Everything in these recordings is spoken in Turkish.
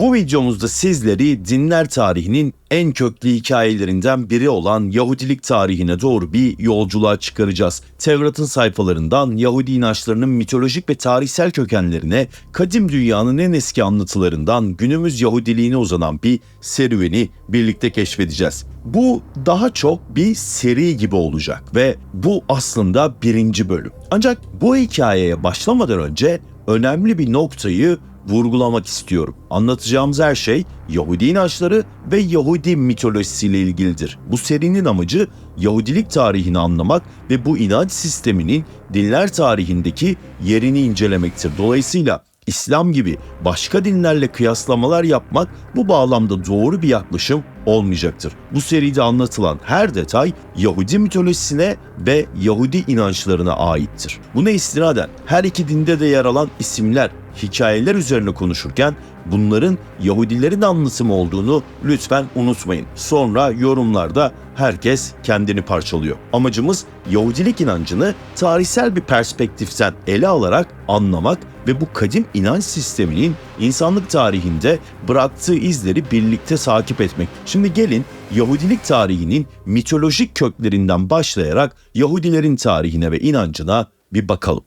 Bu videomuzda sizleri dinler tarihinin en köklü hikayelerinden biri olan Yahudilik tarihine doğru bir yolculuğa çıkaracağız. Tevrat'ın sayfalarından Yahudi inançlarının mitolojik ve tarihsel kökenlerine, kadim dünyanın en eski anlatılarından günümüz Yahudiliğine uzanan bir serüveni birlikte keşfedeceğiz. Bu daha çok bir seri gibi olacak ve bu aslında birinci bölüm. Ancak bu hikayeye başlamadan önce önemli bir noktayı vurgulamak istiyorum. Anlatacağımız her şey Yahudi inançları ve Yahudi mitolojisiyle ilgilidir. Bu serinin amacı Yahudilik tarihini anlamak ve bu inanç sisteminin dinler tarihindeki yerini incelemektir. Dolayısıyla İslam gibi başka dinlerle kıyaslamalar yapmak bu bağlamda doğru bir yaklaşım olmayacaktır. Bu seride anlatılan her detay Yahudi mitolojisine ve Yahudi inançlarına aittir. Buna istinaden her iki dinde de yer alan isimler, hikayeler üzerine konuşurken bunların Yahudilerin anlatımı olduğunu lütfen unutmayın. Sonra yorumlarda herkes kendini parçalıyor. Amacımız Yahudilik inancını tarihsel bir perspektiften ele alarak anlamak ve bu kadim inanç sisteminin insanlık tarihinde bıraktığı izleri birlikte takip etmek. Şimdi gelin Yahudilik tarihinin mitolojik köklerinden başlayarak Yahudilerin tarihine ve inancına bir bakalım.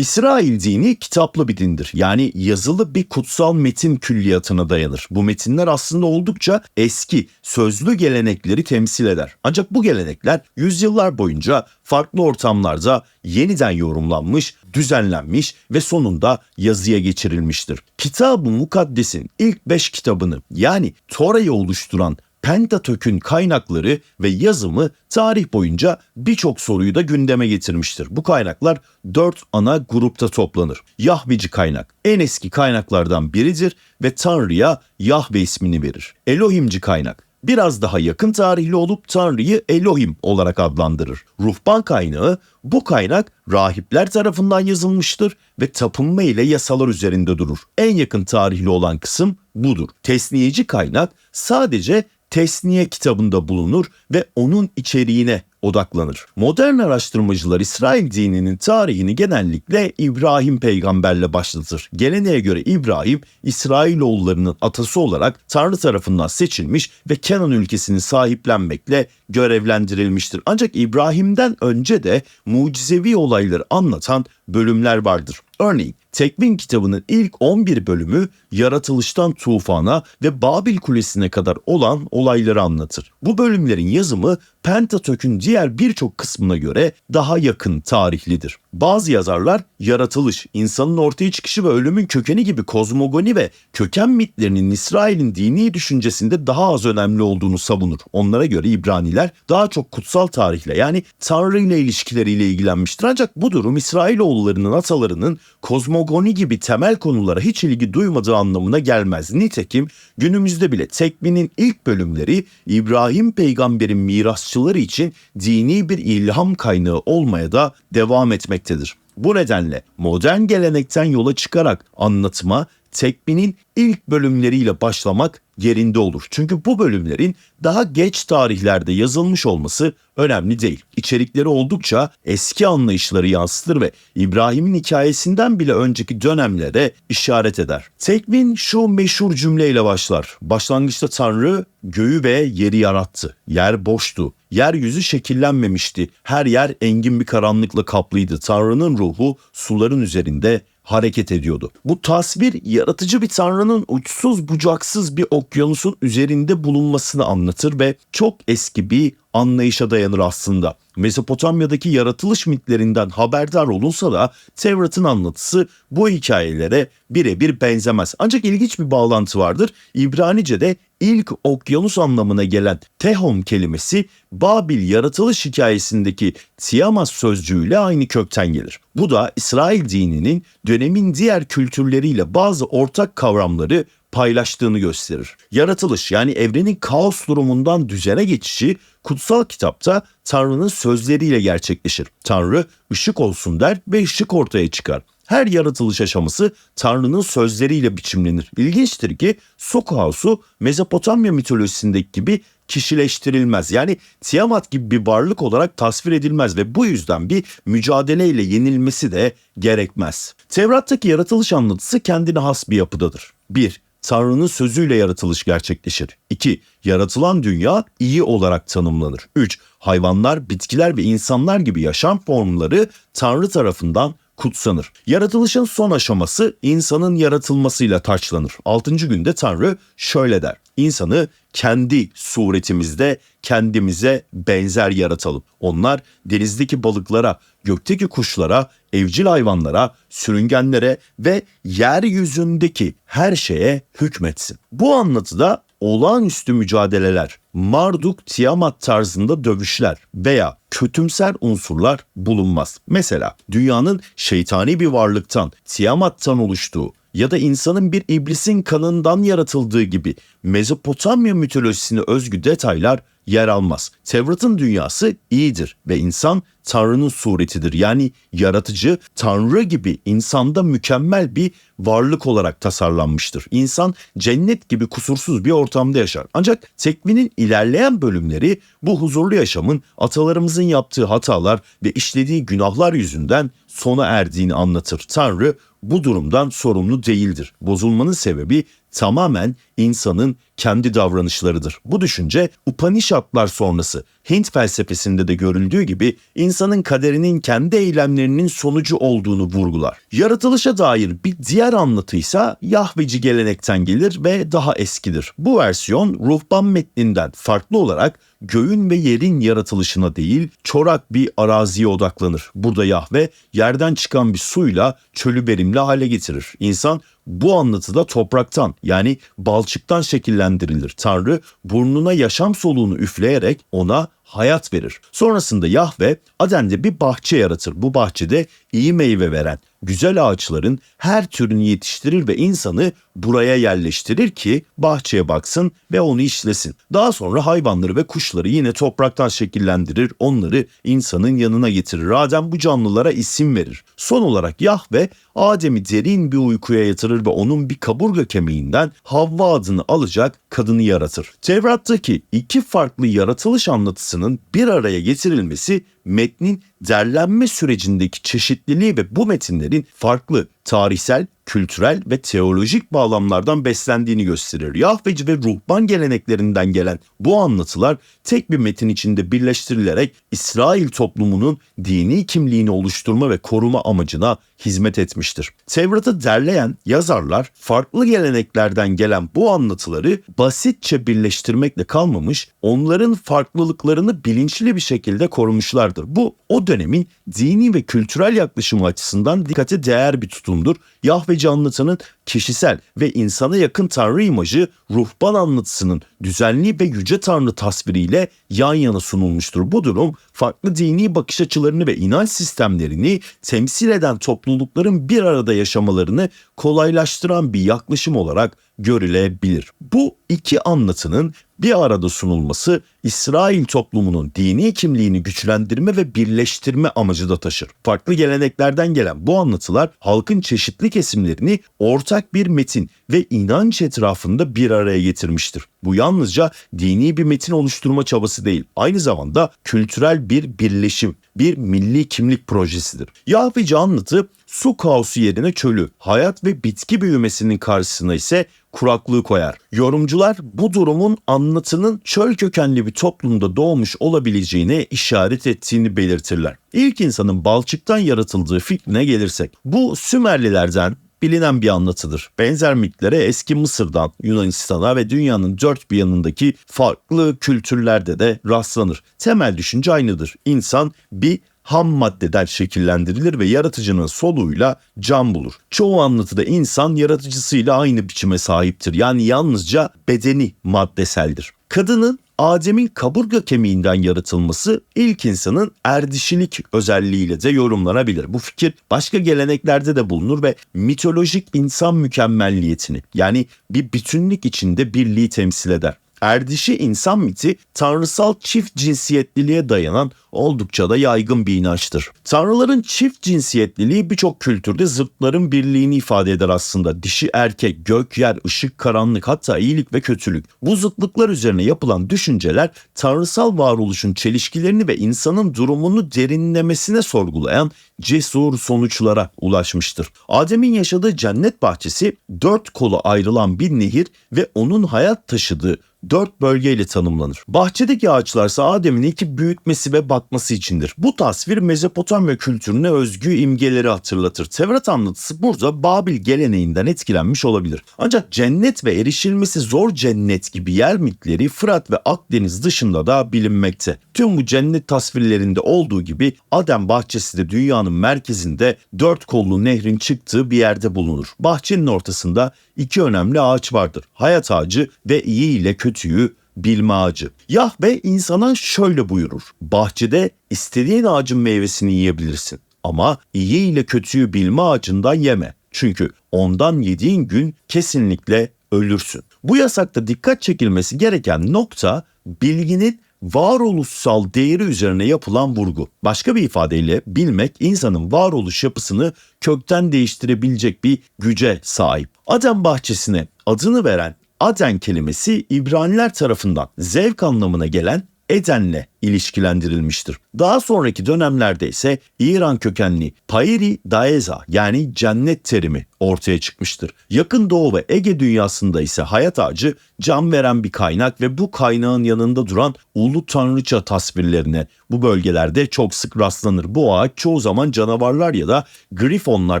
İsrail dini kitaplı bir dindir. Yani yazılı bir kutsal metin külliyatına dayanır. Bu metinler aslında oldukça eski, sözlü gelenekleri temsil eder. Ancak bu gelenekler yüzyıllar boyunca farklı ortamlarda yeniden yorumlanmış, düzenlenmiş ve sonunda yazıya geçirilmiştir. Kitab-ı Mukaddes'in ilk beş kitabını yani Tora'yı oluşturan Pentatök'ün kaynakları ve yazımı tarih boyunca birçok soruyu da gündeme getirmiştir. Bu kaynaklar dört ana grupta toplanır. Yahveci kaynak en eski kaynaklardan biridir ve Tanrı'ya Yahve ismini verir. Elohimci kaynak biraz daha yakın tarihli olup Tanrı'yı Elohim olarak adlandırır. Ruhban kaynağı bu kaynak rahipler tarafından yazılmıştır ve tapınma ile yasalar üzerinde durur. En yakın tarihli olan kısım budur. Tesniyeci kaynak sadece Tesniye kitabında bulunur ve onun içeriğine odaklanır. Modern araştırmacılar İsrail dininin tarihini genellikle İbrahim peygamberle başlatır. Geleneğe göre İbrahim İsrailoğullarının atası olarak Tanrı tarafından seçilmiş ve Kenan ülkesini sahiplenmekle görevlendirilmiştir. Ancak İbrahim'den önce de mucizevi olayları anlatan bölümler vardır. Örneğin Tekvin kitabının ilk 11 bölümü yaratılıştan tufana ve Babil Kulesi'ne kadar olan olayları anlatır. Bu bölümlerin yazımı Pentatök'ün diğer birçok kısmına göre daha yakın tarihlidir. Bazı yazarlar yaratılış, insanın ortaya çıkışı ve ölümün kökeni gibi kozmogoni ve köken mitlerinin İsrail'in dini düşüncesinde daha az önemli olduğunu savunur. Onlara göre İbraniler daha çok kutsal tarihle yani Tanrı ile ilişkileriyle ilgilenmiştir. Ancak bu durum İsrailoğullarının atalarının kozmogoni gibi temel konulara hiç ilgi duymadığı anlamına gelmez. Nitekim günümüzde bile Tekvin'in ilk bölümleri İbrahim peygamberin mirasçıları için dini bir ilham kaynağı olmaya da devam etmektedir. Bu nedenle modern gelenekten yola çıkarak anlatıma tekbinin ilk bölümleriyle başlamak yerinde olur. Çünkü bu bölümlerin daha geç tarihlerde yazılmış olması önemli değil. İçerikleri oldukça eski anlayışları yansıtır ve İbrahim'in hikayesinden bile önceki dönemlere işaret eder. Tekvin şu meşhur cümleyle başlar. Başlangıçta Tanrı göğü ve yeri yarattı. Yer boştu. Yeryüzü şekillenmemişti. Her yer engin bir karanlıkla kaplıydı. Tanrı'nın ruhu suların üzerinde hareket ediyordu. Bu tasvir yaratıcı bir tanrının uçsuz bucaksız bir okyanusun üzerinde bulunmasını anlatır ve çok eski bir anlayışa dayanır aslında. Mezopotamya'daki yaratılış mitlerinden haberdar olunsa da Tevrat'ın anlatısı bu hikayelere birebir benzemez. Ancak ilginç bir bağlantı vardır. İbranice'de ilk okyanus anlamına gelen Tehom kelimesi Babil yaratılış hikayesindeki Tiamat sözcüğüyle aynı kökten gelir. Bu da İsrail dininin dönemin diğer kültürleriyle bazı ortak kavramları paylaştığını gösterir. Yaratılış yani evrenin kaos durumundan düzene geçişi kutsal kitapta Tanrı'nın sözleriyle gerçekleşir. Tanrı ışık olsun der ve ışık ortaya çıkar. Her yaratılış aşaması Tanrı'nın sözleriyle biçimlenir. İlginçtir ki Sokausu Mezopotamya mitolojisindeki gibi kişileştirilmez. Yani Tiamat gibi bir varlık olarak tasvir edilmez ve bu yüzden bir mücadeleyle yenilmesi de gerekmez. Tevrat'taki yaratılış anlatısı kendine has bir yapıdadır. 1. Tanrı'nın sözüyle yaratılış gerçekleşir. 2. Yaratılan dünya iyi olarak tanımlanır. 3. Hayvanlar, bitkiler ve insanlar gibi yaşam formları Tanrı tarafından kutsanır. Yaratılışın son aşaması insanın yaratılmasıyla taçlanır. 6. günde Tanrı şöyle der. İnsanı kendi suretimizde kendimize benzer yaratalım. Onlar denizdeki balıklara, gökteki kuşlara, evcil hayvanlara, sürüngenlere ve yeryüzündeki her şeye hükmetsin. Bu anlatıda olağanüstü mücadeleler, Marduk Tiamat tarzında dövüşler veya kötümser unsurlar bulunmaz. Mesela dünyanın şeytani bir varlıktan, Tiamat'tan oluştuğu ya da insanın bir iblisin kanından yaratıldığı gibi Mezopotamya mitolojisine özgü detaylar yer almaz. Tevrat'ın dünyası iyidir ve insan Tanrı'nın suretidir. Yani yaratıcı Tanrı gibi insanda mükemmel bir varlık olarak tasarlanmıştır. İnsan cennet gibi kusursuz bir ortamda yaşar. Ancak tekvinin ilerleyen bölümleri bu huzurlu yaşamın atalarımızın yaptığı hatalar ve işlediği günahlar yüzünden sona erdiğini anlatır. Tanrı bu durumdan sorumlu değildir. Bozulmanın sebebi tamamen insanın kendi davranışlarıdır. Bu düşünce Upanishadlar sonrası Hint felsefesinde de görüldüğü gibi insanın kaderinin kendi eylemlerinin sonucu olduğunu vurgular. Yaratılışa dair bir diğer anlatıysa Yahveci gelenekten gelir ve daha eskidir. Bu versiyon ruhban metninden farklı olarak göğün ve yerin yaratılışına değil çorak bir araziye odaklanır. Burada Yahve yerden çıkan bir suyla çölü verimli hale getirir. İnsan bu anlatıda topraktan yani balçıktan şekillendirilir. Tanrı burnuna yaşam soluğunu üfleyerek ona hayat verir. Sonrasında Yahve Aden'de bir bahçe yaratır. Bu bahçede iyi meyve veren, güzel ağaçların her türünü yetiştirir ve insanı buraya yerleştirir ki bahçeye baksın ve onu işlesin. Daha sonra hayvanları ve kuşları yine topraktan şekillendirir, onları insanın yanına getirir. Adem bu canlılara isim verir. Son olarak Yahve Adem'i derin bir uykuya yatırır ve onun bir kaburga kemiğinden Havva adını alacak kadını yaratır. Tevrat'taki iki farklı yaratılış anlatısının bir araya getirilmesi metnin derlenme sürecindeki çeşitliliği ve bu metinlerin farklı tarihsel, kültürel ve teolojik bağlamlardan beslendiğini gösterir. Yahveci ve ruhban geleneklerinden gelen bu anlatılar tek bir metin içinde birleştirilerek İsrail toplumunun dini kimliğini oluşturma ve koruma amacına hizmet etmiştir. Tevrat'ı derleyen yazarlar farklı geleneklerden gelen bu anlatıları basitçe birleştirmekle kalmamış, onların farklılıklarını bilinçli bir şekilde korumuşlardır. Bu o dönemin dini ve kültürel yaklaşımı açısından dikkate değer bir tutumdur. Yahveci anlatının kişisel ve insana yakın tanrı imajı ruhban anlatısının düzenli ve yüce tanrı tasviriyle yan yana sunulmuştur. Bu durum farklı dini bakış açılarını ve inanç sistemlerini temsil eden toplulukların bir arada yaşamalarını kolaylaştıran bir yaklaşım olarak görülebilir. Bu iki anlatının bir arada sunulması İsrail toplumunun dini kimliğini güçlendirme ve birleştirme amacı da taşır. Farklı geleneklerden gelen bu anlatılar halkın çeşitli kesimlerini ortak bir metin ve inanç etrafında bir araya getirmiştir. Bu yalnızca dini bir metin oluşturma çabası değil, aynı zamanda kültürel bir birleşim, bir milli kimlik projesidir. Yahveci anlatı su kaosu yerine çölü, hayat ve bitki büyümesinin karşısına ise kuraklığı koyar. Yorumcular bu durumun anlatının çöl kökenli bir toplumda doğmuş olabileceğine işaret ettiğini belirtirler. İlk insanın balçıktan yaratıldığı fikrine gelirsek, bu Sümerlilerden bilinen bir anlatıdır. Benzer mitlere eski Mısır'dan Yunanistan'a ve dünyanın dört bir yanındaki farklı kültürlerde de rastlanır. Temel düşünce aynıdır. İnsan bir ham maddeden şekillendirilir ve yaratıcının soluğuyla can bulur. Çoğu anlatıda insan yaratıcısıyla aynı biçime sahiptir. Yani yalnızca bedeni maddeseldir. Kadının Adem'in kaburga kemiğinden yaratılması ilk insanın erdişilik özelliğiyle de yorumlanabilir. Bu fikir başka geleneklerde de bulunur ve mitolojik insan mükemmelliyetini yani bir bütünlük içinde birliği temsil eder. Erdişi insan miti tanrısal çift cinsiyetliliğe dayanan oldukça da yaygın bir inançtır. Tanrıların çift cinsiyetliliği birçok kültürde zıtların birliğini ifade eder aslında. Dişi erkek, gök, yer, ışık, karanlık hatta iyilik ve kötülük. Bu zıtlıklar üzerine yapılan düşünceler tanrısal varoluşun çelişkilerini ve insanın durumunu derinlemesine sorgulayan cesur sonuçlara ulaşmıştır. Adem'in yaşadığı cennet bahçesi dört kolu ayrılan bir nehir ve onun hayat taşıdığı dört bölgeyle tanımlanır. Bahçedeki ağaçlarsa Adem'in iki büyütmesi ve bakması içindir. Bu tasvir Mezopotamya kültürüne özgü imgeleri hatırlatır. Tevrat anlatısı burada Babil geleneğinden etkilenmiş olabilir. Ancak cennet ve erişilmesi zor cennet gibi yer mitleri Fırat ve Akdeniz dışında da bilinmekte. Tüm bu cennet tasvirlerinde olduğu gibi Adem bahçesi de dünyanın merkezinde dört kollu nehrin çıktığı bir yerde bulunur. Bahçenin ortasında iki önemli ağaç vardır. Hayat ağacı ve iyi ile kötüyü bilme ağacı. Yahve insana şöyle buyurur. Bahçede istediğin ağacın meyvesini yiyebilirsin. Ama iyi ile kötüyü bilme ağacından yeme. Çünkü ondan yediğin gün kesinlikle ölürsün. Bu yasakta dikkat çekilmesi gereken nokta bilginin varoluşsal değeri üzerine yapılan vurgu. Başka bir ifadeyle bilmek insanın varoluş yapısını kökten değiştirebilecek bir güce sahip. Adem bahçesine adını veren Aden kelimesi İbraniler tarafından zevk anlamına gelen Eden'le ilişkilendirilmiştir. Daha sonraki dönemlerde ise İran kökenli Pairi Daeza yani cennet terimi ortaya çıkmıştır. Yakın Doğu ve Ege dünyasında ise hayat ağacı can veren bir kaynak ve bu kaynağın yanında duran ulu tanrıça tasvirlerine bu bölgelerde çok sık rastlanır. Bu ağaç çoğu zaman canavarlar ya da grifonlar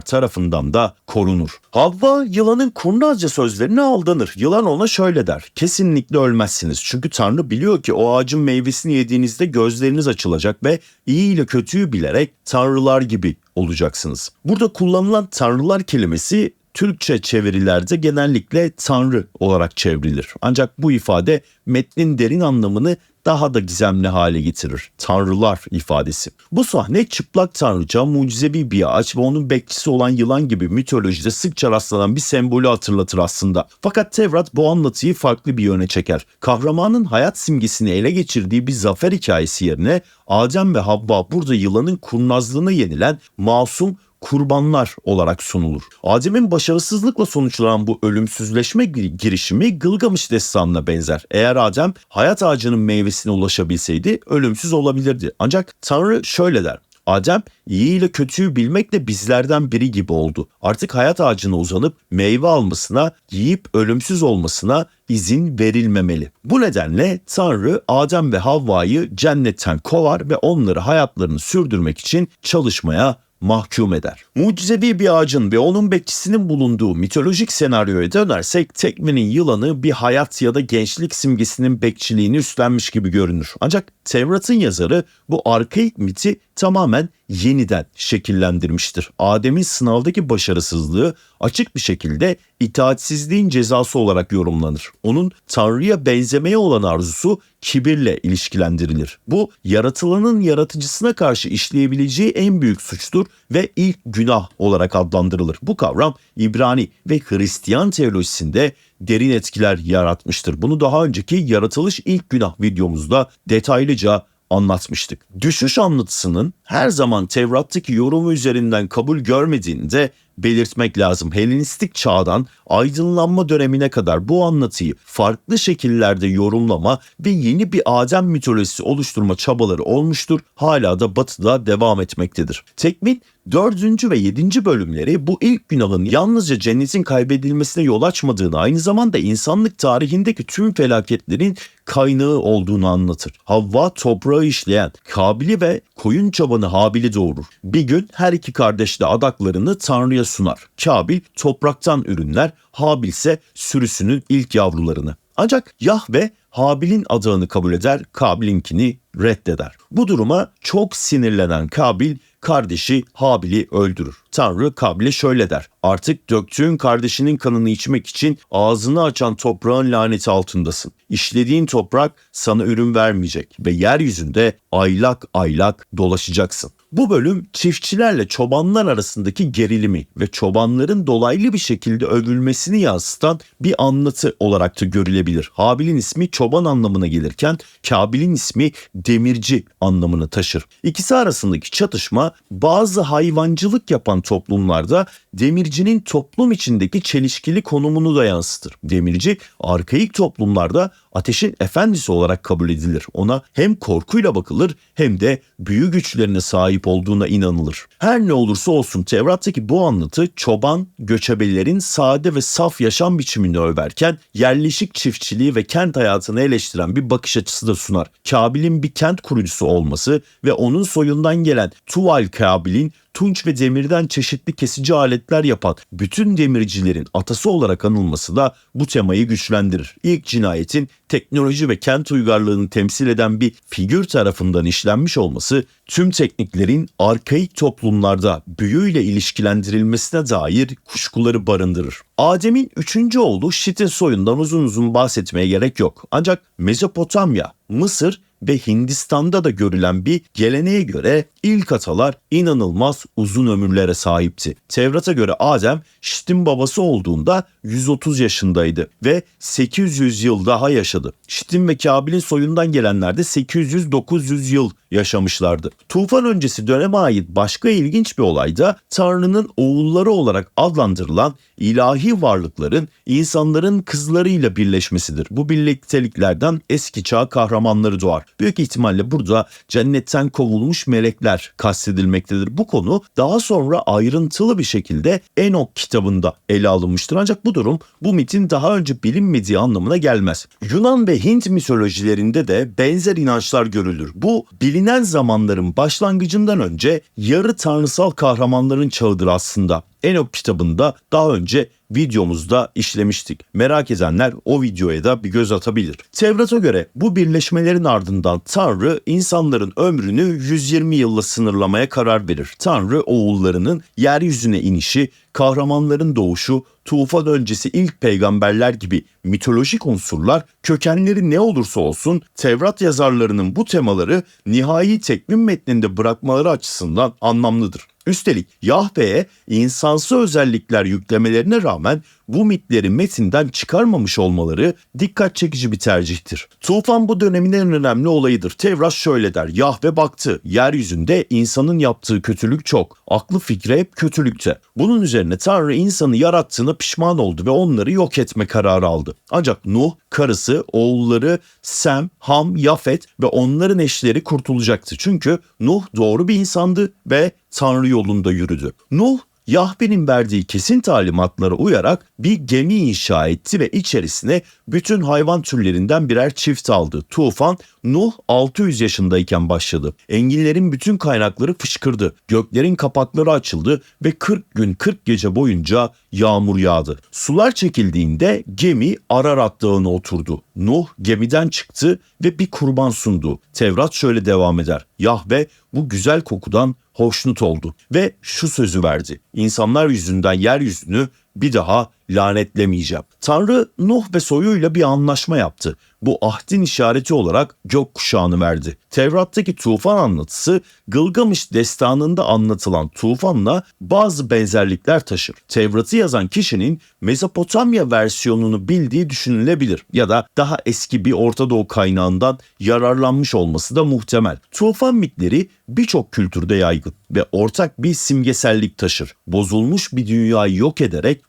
tarafından da korunur. Havva yılanın kurnazca sözlerine aldanır. Yılan ona şöyle der. Kesinlikle ölmezsiniz. Çünkü Tanrı biliyor ki o ağacın meyvesini yediğinizde gözleriniz açılacak ve iyi ile kötüyü bilerek tanrılar gibi olacaksınız. Burada kullanılan tanrılar kelimesi Türkçe çevirilerde genellikle tanrı olarak çevrilir. Ancak bu ifade metnin derin anlamını daha da gizemli hale getirir. Tanrılar ifadesi. Bu sahne çıplak tanrıça, mucizevi bir ağaç ve onun bekçisi olan yılan gibi mitolojide sıkça rastlanan bir sembolü hatırlatır aslında. Fakat Tevrat bu anlatıyı farklı bir yöne çeker. Kahramanın hayat simgesini ele geçirdiği bir zafer hikayesi yerine Adem ve Havva burada yılanın kurnazlığına yenilen masum kurbanlar olarak sunulur. Adem'in başarısızlıkla sonuçlanan bu ölümsüzleşme girişimi Gılgamış destanına benzer. Eğer Adem hayat ağacının meyvesine ulaşabilseydi ölümsüz olabilirdi. Ancak Tanrı şöyle der. Adem iyi ile kötüyü bilmekle bizlerden biri gibi oldu. Artık hayat ağacına uzanıp meyve almasına, yiyip ölümsüz olmasına izin verilmemeli. Bu nedenle Tanrı Adem ve Havva'yı cennetten kovar ve onları hayatlarını sürdürmek için çalışmaya mahkum eder. Mucizevi bir ağacın ve onun bekçisinin bulunduğu mitolojik senaryoya dönersek tekmenin yılanı bir hayat ya da gençlik simgesinin bekçiliğini üstlenmiş gibi görünür. Ancak Tevrat'ın yazarı bu arkaik miti tamamen yeniden şekillendirmiştir. Adem'in sınavdaki başarısızlığı açık bir şekilde itaatsizliğin cezası olarak yorumlanır. Onun Tanrı'ya benzemeye olan arzusu kibirle ilişkilendirilir. Bu yaratılanın yaratıcısına karşı işleyebileceği en büyük suçtur ve ilk günah olarak adlandırılır. Bu kavram İbrani ve Hristiyan teolojisinde derin etkiler yaratmıştır. Bunu daha önceki yaratılış ilk günah videomuzda detaylıca anlatmıştık. Düşüş anlatısının her zaman Tevrat'taki yorumu üzerinden kabul görmediğinde belirtmek lazım. Helenistik çağdan aydınlanma dönemine kadar bu anlatıyı farklı şekillerde yorumlama ve yeni bir Adem mitolojisi oluşturma çabaları olmuştur. Hala da batıda devam etmektedir. Tekmin 4. ve 7. bölümleri bu ilk günahın yalnızca cennetin kaybedilmesine yol açmadığını aynı zamanda insanlık tarihindeki tüm felaketlerin kaynağı olduğunu anlatır. Havva toprağı işleyen Kabil'i ve koyun çobanı Habil'i doğurur. Bir gün her iki kardeş de adaklarını Tanrı'ya sunar. Kabil topraktan ürünler, Habil ise sürüsünün ilk yavrularını. Ancak Yahve Habil'in adağını kabul eder, Kabil'inkini reddeder. Bu duruma çok sinirlenen Kabil kardeşi Habil'i öldürür. Tanrı Kabil'e şöyle der. Artık döktüğün kardeşinin kanını içmek için ağzını açan toprağın laneti altındasın. İşlediğin toprak sana ürün vermeyecek ve yeryüzünde aylak aylak dolaşacaksın. Bu bölüm çiftçilerle çobanlar arasındaki gerilimi ve çobanların dolaylı bir şekilde övülmesini yansıtan bir anlatı olarak da görülebilir. Habil'in ismi çoban anlamına gelirken Kabil'in ismi demirci anlamını taşır. İkisi arasındaki çatışma bazı hayvancılık yapan toplumlarda demircinin toplum içindeki çelişkili konumunu da yansıtır. Demirci arkaik toplumlarda ateşin efendisi olarak kabul edilir. Ona hem korkuyla bakılır hem de büyü güçlerine sahip olduğuna inanılır. Her ne olursa olsun Tevrat'taki bu anlatı çoban, göçebelerin sade ve saf yaşam biçimini överken yerleşik çiftçiliği ve kent hayatını eleştiren bir bakış açısı da sunar. Kabil'in bir kent kurucusu olması ve onun soyundan gelen Tuval Kabil'in tunç ve demirden çeşitli kesici aletler yapan bütün demircilerin atası olarak anılması da bu temayı güçlendirir. İlk cinayetin teknoloji ve kent uygarlığını temsil eden bir figür tarafından işlenmiş olması tüm tekniklerin arkaik toplumlarda büyüyle ilişkilendirilmesine dair kuşkuları barındırır. Adem'in üçüncü oğlu Şit'in soyundan uzun uzun bahsetmeye gerek yok. Ancak Mezopotamya, Mısır ve Hindistan'da da görülen bir geleneğe göre ilk atalar inanılmaz uzun ömürlere sahipti. Tevrat'a göre Adem Şit'in babası olduğunda 130 yaşındaydı ve 800 yıl daha yaşadı. Şit'in ve Kabil'in soyundan gelenler de 800-900 yıl yaşamışlardı. Tufan öncesi döneme ait başka ilginç bir olay da Tanrı'nın oğulları olarak adlandırılan ilahi varlıkların insanların kızlarıyla birleşmesidir. Bu birlikteliklerden eski çağ kahramanları doğar. Büyük ihtimalle burada cennetten kovulmuş melekler kastedilmektedir. Bu konu daha sonra ayrıntılı bir şekilde Enok kitabında ele alınmıştır. Ancak bu durum bu mitin daha önce bilinmediği anlamına gelmez. Yunan ve Hint mitolojilerinde de benzer inançlar görülür. Bu bilinen zamanların başlangıcından önce yarı tanrısal kahramanların çağıdır aslında. Enok kitabında daha önce videomuzda işlemiştik. Merak edenler o videoya da bir göz atabilir. Tevrat'a göre bu birleşmelerin ardından Tanrı insanların ömrünü 120 yılla sınırlamaya karar verir. Tanrı oğullarının yeryüzüne inişi, kahramanların doğuşu, tufan öncesi ilk peygamberler gibi mitolojik unsurlar kökenleri ne olursa olsun Tevrat yazarlarının bu temaları nihai tekvim metninde bırakmaları açısından anlamlıdır. Üstelik Yahve'ye insansı özellikler yüklemelerine rağmen bu mitleri metinden çıkarmamış olmaları dikkat çekici bir tercihtir. Tufan bu dönemin en önemli olayıdır. Tevrat şöyle der. Yahve baktı. Yeryüzünde insanın yaptığı kötülük çok. Aklı fikri hep kötülükte. Bunun üzerine Tanrı insanı yarattığına pişman oldu ve onları yok etme kararı aldı. Ancak Nuh, karısı, oğulları Sem, Ham, Yafet ve onların eşleri kurtulacaktı. Çünkü Nuh doğru bir insandı ve Tanrı yolunda yürüdü. Nuh Yahve'nin verdiği kesin talimatlara uyarak bir gemi inşa etti ve içerisine bütün hayvan türlerinden birer çift aldı. Tufan Nuh 600 yaşındayken başladı. Enginlerin bütün kaynakları fışkırdı. Göklerin kapakları açıldı ve 40 gün 40 gece boyunca yağmur yağdı. Sular çekildiğinde gemi Ararat Dağı'na oturdu. Nuh gemiden çıktı ve bir kurban sundu. Tevrat şöyle devam eder. Yahve bu güzel kokudan hoşnut oldu ve şu sözü verdi. İnsanlar yüzünden yeryüzünü bir daha lanetlemeyeceğim. Tanrı Nuh ve soyuyla bir anlaşma yaptı. Bu ahdin işareti olarak gök kuşağını verdi. Tevrat'taki tufan anlatısı Gılgamış destanında anlatılan tufanla bazı benzerlikler taşır. Tevrat'ı yazan kişinin Mezopotamya versiyonunu bildiği düşünülebilir ya da daha eski bir Orta Doğu kaynağından yararlanmış olması da muhtemel. Tufan mitleri birçok kültürde yaygın ve ortak bir simgesellik taşır. Bozulmuş bir dünyayı yok ederek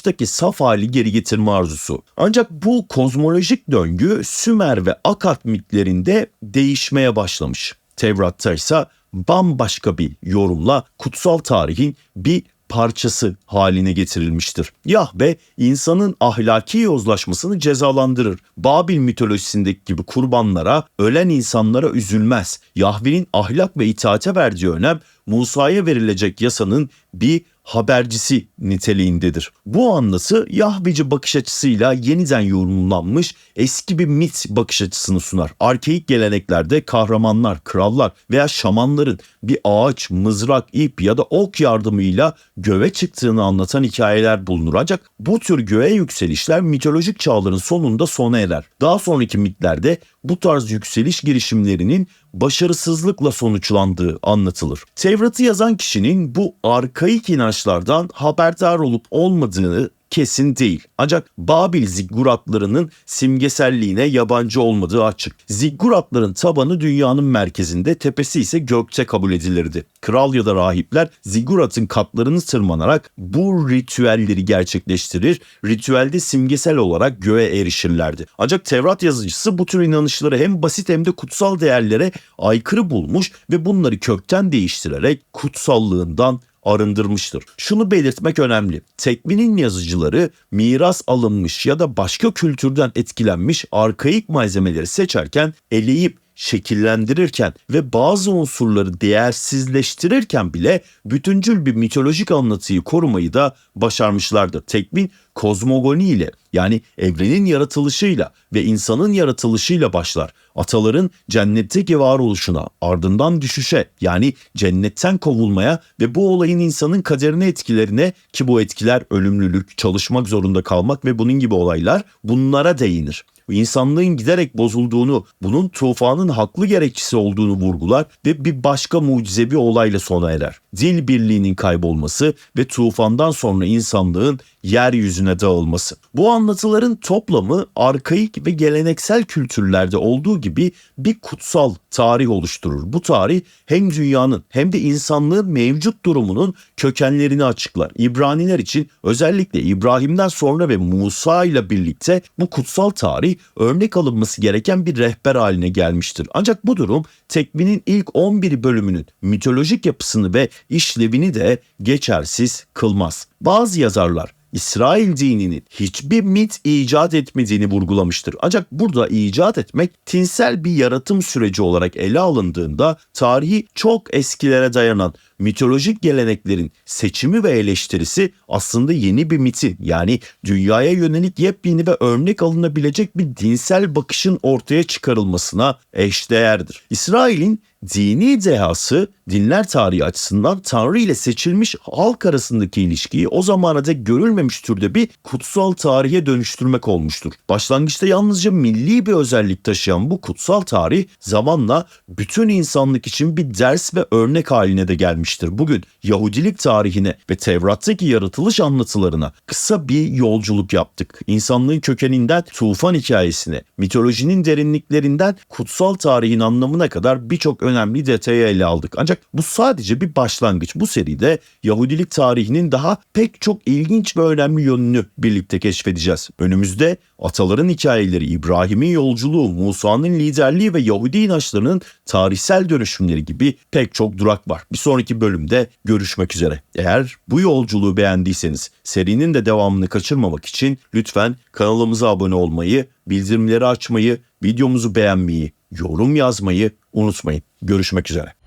başlangıçtaki saf hali geri getirme arzusu. Ancak bu kozmolojik döngü Sümer ve Akat mitlerinde değişmeye başlamış. Tevrat'ta ise bambaşka bir yorumla kutsal tarihin bir parçası haline getirilmiştir. Yahve insanın ahlaki yozlaşmasını cezalandırır. Babil mitolojisindeki gibi kurbanlara, ölen insanlara üzülmez. Yahve'nin ahlak ve itaate verdiği önem Musa'ya verilecek yasanın bir habercisi niteliğindedir. Bu anlatı Yahveci bakış açısıyla yeniden yorumlanmış eski bir mit bakış açısını sunar. Arkeik geleneklerde kahramanlar, krallar veya şamanların bir ağaç, mızrak, ip ya da ok yardımıyla göğe çıktığını anlatan hikayeler bulunur. Ancak bu tür göğe yükselişler mitolojik çağların sonunda sona erer. Daha sonraki mitlerde bu tarz yükseliş girişimlerinin başarısızlıkla sonuçlandığı anlatılır. Tevrat'ı yazan kişinin bu arkaik inançlardan haberdar olup olmadığını kesin değil. Ancak Babil zigguratlarının simgeselliğine yabancı olmadığı açık. Zigguratların tabanı dünyanın merkezinde, tepesi ise gökte kabul edilirdi. Kral ya da rahipler zigguratın katlarını tırmanarak bu ritüelleri gerçekleştirir, ritüelde simgesel olarak göğe erişirlerdi. Ancak Tevrat yazıcısı bu tür inanışları hem basit hem de kutsal değerlere aykırı bulmuş ve bunları kökten değiştirerek kutsallığından arındırmıştır. Şunu belirtmek önemli. Tekvinin yazıcıları miras alınmış ya da başka kültürden etkilenmiş arkaik malzemeleri seçerken eleyip şekillendirirken ve bazı unsurları değersizleştirirken bile bütüncül bir mitolojik anlatıyı korumayı da başarmışlardır. Tekvin kozmogoni ile yani evrenin yaratılışıyla ve insanın yaratılışıyla başlar. Ataların cennetteki varoluşuna, ardından düşüşe yani cennetten kovulmaya ve bu olayın insanın kaderine etkilerine ki bu etkiler ölümlülük, çalışmak zorunda kalmak ve bunun gibi olaylar bunlara değinir insanlığın giderek bozulduğunu, bunun tufanın haklı gerekçesi olduğunu vurgular ve bir başka mucizevi olayla sona erer. Dil birliğinin kaybolması ve tufandan sonra insanlığın yeryüzüne dağılması. Bu anlatıların toplamı arkaik ve geleneksel kültürlerde olduğu gibi bir kutsal tarih oluşturur. Bu tarih hem dünyanın hem de insanlığın mevcut durumunun kökenlerini açıklar. İbraniler için özellikle İbrahim'den sonra ve Musa ile birlikte bu kutsal tarih örnek alınması gereken bir rehber haline gelmiştir. Ancak bu durum tekvinin ilk 11 bölümünün mitolojik yapısını ve işlevini de geçersiz kılmaz. Bazı yazarlar İsrail dininin hiçbir mit icat etmediğini vurgulamıştır. Ancak burada icat etmek tinsel bir yaratım süreci olarak ele alındığında tarihi çok eskilere dayanan mitolojik geleneklerin seçimi ve eleştirisi aslında yeni bir mitin yani dünyaya yönelik yepyeni ve örnek alınabilecek bir dinsel bakışın ortaya çıkarılmasına eşdeğerdir. İsrail'in dini dehası dinler tarihi açısından Tanrı ile seçilmiş halk arasındaki ilişkiyi o zamana dek görülmemiş türde bir kutsal tarihe dönüştürmek olmuştur. Başlangıçta yalnızca milli bir özellik taşıyan bu kutsal tarih zamanla bütün insanlık için bir ders ve örnek haline de gelmiştir. Bugün Yahudilik tarihine ve Tevrat'taki yaratılış anlatılarına kısa bir yolculuk yaptık. İnsanlığın kökeninden tufan hikayesine, mitolojinin derinliklerinden kutsal tarihin anlamına kadar birçok önemli detayı ele aldık. Ancak bu sadece bir başlangıç. Bu seride Yahudilik tarihinin daha pek çok ilginç ve önemli yönünü birlikte keşfedeceğiz. Önümüzde ataların hikayeleri, İbrahim'in yolculuğu, Musa'nın liderliği ve Yahudi inançlarının tarihsel dönüşümleri gibi pek çok durak var. Bir sonraki bölümde görüşmek üzere. Eğer bu yolculuğu beğendiyseniz serinin de devamını kaçırmamak için lütfen kanalımıza abone olmayı, bildirimleri açmayı, videomuzu beğenmeyi, yorum yazmayı unutmayın. Görüşmek üzere.